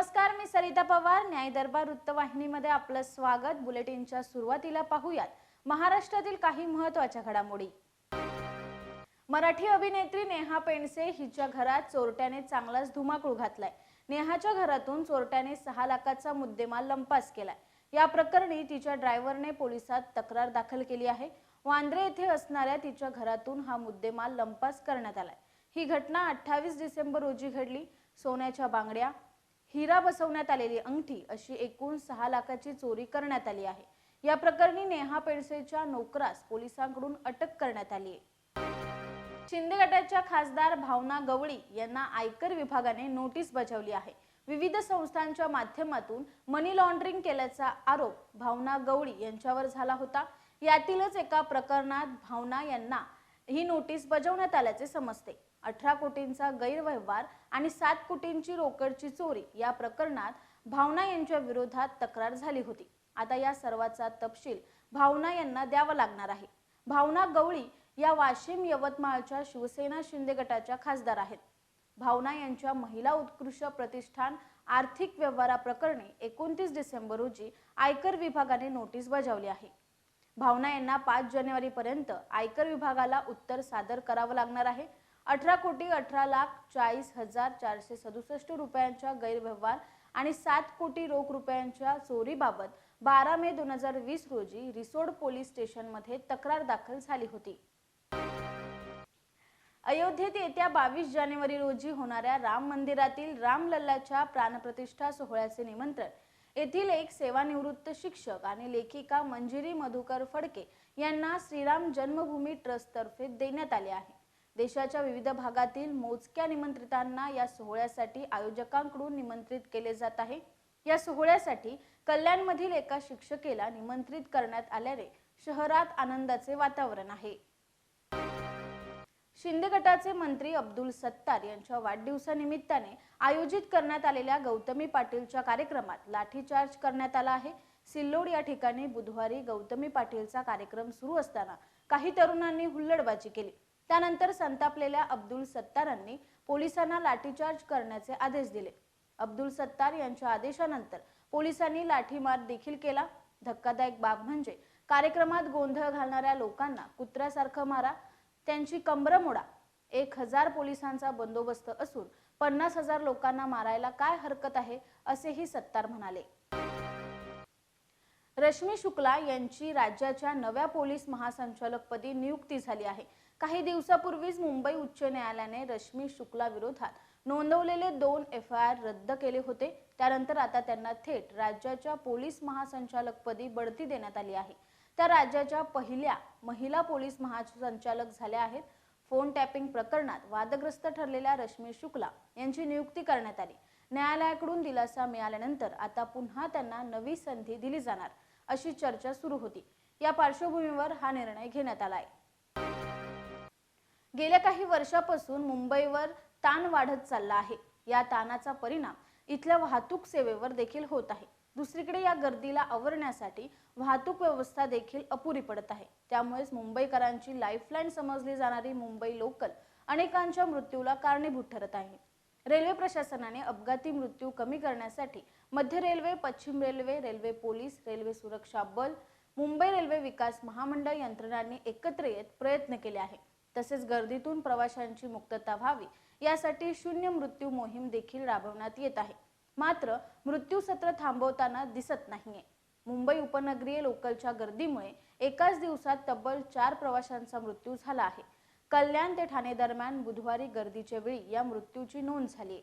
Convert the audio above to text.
नमस्कार मी सरिता पवार. न्याय दरबार वृत्तवाहिनीमध्ये आपलं स्वागत. बुलेटिनच्या सुरुवातीला पाहूयात. महाराष्ट्रातील काही महत्त्वाच्या घडामोडी. मराठी अभिनेत्री नेहा पेंडसे हिच्या घरात चोरट्याने चांगलाच धुमाकूळ घातलाय. नेहाच्या घरातून चोरट्याने सहा लाखाचा मुद्देमाल लंपास केलाय. या प्रकरणी तिच्या ड्रायव्हरने पोलिसात तक्रार दाखल केली आहे. वांद्रे येथे असणाऱ्या तिच्या घरातून हा मुद्देमाल लंपास करण्यात आलाय. ही घटना अठ्ठावीस डिसेंबर रोजी घडली. सोन्याच्या बांगड्या हिरा बसवण्यात आलेली अंगठी अशी एकूण सहा लाखाची चोरी करण्यात आली आहे. या प्रकरणी नेहा पेडसेच्या नोकरास पोलिसांकडून अटक करण्यात आली आहे. शिंदे गटाच्या खासदार भावना गवळी यांना आयकर विभागाने नोटीस बजावली आहे. विविध संस्थांच्या माध्यमातून मनी लॉन्ड्रिंग केल्याचा आरोप भावना गवळी यांच्यावर झाला होता. यातीलच एका प्रकरणात भावना यांना ही नोटीस बजावण्यात आल्याचे समजते. अठरा कोटींचा गैरव्यवहार आणि सात कोटींची रोकडची चोरी या प्रकरणात भावना यांच्या विरोधात तक्रार झाली होती. आता या सर्वाचा तपशील भावना यांना द्यावा लागणार आहे. भावना गवळी या वाशिम यवतमाळच्या शिवसेना शिंदे गटाच्या खासदार आहेत. भावना यांच्या महिला उत्कृष्ट प्रतिष्ठान आर्थिक व्यवहाराप्रकरणी एकोणतीस डिसेंबर रोजी आयकर विभागाने नोटीस बजावली आहे. भावना यांना पाच जानेवारीपर्यंत आयकर विभागाला उत्तर सादर करावं लागणार आहे. अठरा कोटी अठरा लाख चाळीस हजार चारशे सदुसष्ट रुपयांच्या गैरव्यवहार आणि सात कोटी रोख रुपयांच्या चोरीबाबत बारा मे दोन हजार वीस रोजी रिसोड पोलीस स्टेशनमध्ये तक्रार दाखल झाली होती. अयोध्येत येत्या बावीस जानेवारी रोजी होणाऱ्या राम मंदिरातील रामलल्लाच्या प्राणप्रतिष्ठा सोहळ्याचे निमंत्रण येथील एक सेवानिवृत्त शिक्षक आणि लेखिका मंजिरी मधुकर फडके यांना श्रीराम जन्मभूमी ट्रस्टतर्फे देण्यात आले आहे. देशाच्या विविध भागातील मोजक्या निमंत्रितांना या सोहळ्यासाठी आयोजकांकडून निमंत्रित केले जात आहे. या सोहळ्यासाठी कल्याणमधील एका शिक्षकेला निमंत्रित करण्यात आल्याने शहरात आनंदाचे वातावरण आहे. शिंदे गटाचे मंत्री अब्दुल सत्तार यांच्या वाढदिवसानिमित्ताने आयोजित करण्यात आलेल्या गौतमी पाटीलच्या कार्यक्रमात लाठीचार्ज करण्यात आला आहे. सिल्लोड या ठिकाणी बुधवारी गौतमी पाटीलचा कार्यक्रम सुरू असताना काही तरुणांनी हुल्लडबाजी केली. त्यानंतर संतापलेल्या अब्दुल सत्तारांनी पोलिसांना लाठीचार्ज करण्याचे आदेश दिले. अब्दुल सत्तार यांच्या आदेशानंतर पोलिसांनी लाठीमार देखील केला. धक्कादायक बाब म्हणजे कार्यक्रमात गोंधळ घालणाऱ्या लोकांना कुत्र्यासारखं मारा त्यांची कंबर मोडा. एक हजार पोलिसांचा बंदोबस्त असून पन्नास हजार लोकांना मारायला काय हरकत आहे असेही सत्तार म्हणाले. रश्मी शुक्ला यांची राज्याच्या नव्या पोलीस महासंचालकपदी नियुक्ती झाली आहे. काही दिवसापूर्वीच मुंबई उच्च न्यायालयाने रश्मी शुक्ला विरोधात नोंदवलेले दोन एफ आय आर रद्द केले होते. त्यानंतर आता त्यांना थेट राज्याच्या पोलीस महासंचालकपदी बढती देण्यात आली आहे. त्या राज्याच्या पहिल्या महिला पोलीस महासंचालक झाल्या आहेत. फोन टॅपिंग प्रकरणात वादग्रस्त ठरलेल्या रश्मी शुक्ला यांची नियुक्ती करण्यात आली. न्यायालयाकडून दिलासा मिळाल्यानंतर आता पुन्हा त्यांना नवी संधी दिली जाणार अशी चर्चा सुरू होती. या पार्श्वभूमीवर हा निर्णय घेण्यात आलाय. गेल्या काही वर्षापासून मुंबईवर ताण वाढत चालला आहे. या ताणाचा परिणाम इथल्या वाहतूक सेवेवर देखील होत आहे. दुसरीकडे या गर्दीला आवरण्यासाठी वाहतूक व्यवस्था देखील अपुरी पडत आहे. त्यामुळेच मुंबईकरांची लाईफलाईन समजली जाणारी मुंबई लोकल अनेकांच्या मृत्यूला कारणीभूत ठरत आहे. रेल्वे प्रशासनाने अपघाती मृत्यू कमी करण्यासाठी मध्य रेल्वे पश्चिम रेल्वे रेल्वे पोलीस रेल्वे सुरक्षा बल मुंबई रेल्वे विकास महामंडळ यंत्रणांनी एकत्र येत प्रयत्न केले आहे तसेच गर्दीतून प्रवाशांची मुक्तता व्हावी यासाठी शून्य मृत्यू मोहीम देखील राबवण्यात येत आहे. मात्र मृत्यू सत्र थांबवताना दिसत नाहीये. मुंबई उपनगरीय लोकलच्या गर्दीमुळे एकाच दिवसात तब्बल चार प्रवाशांचा मृत्यू झाला आहे. कल्याण ते ठाणे दरम्यान बुधवारी गर्दीच्या वेळी या मृत्यूची नोंद झाली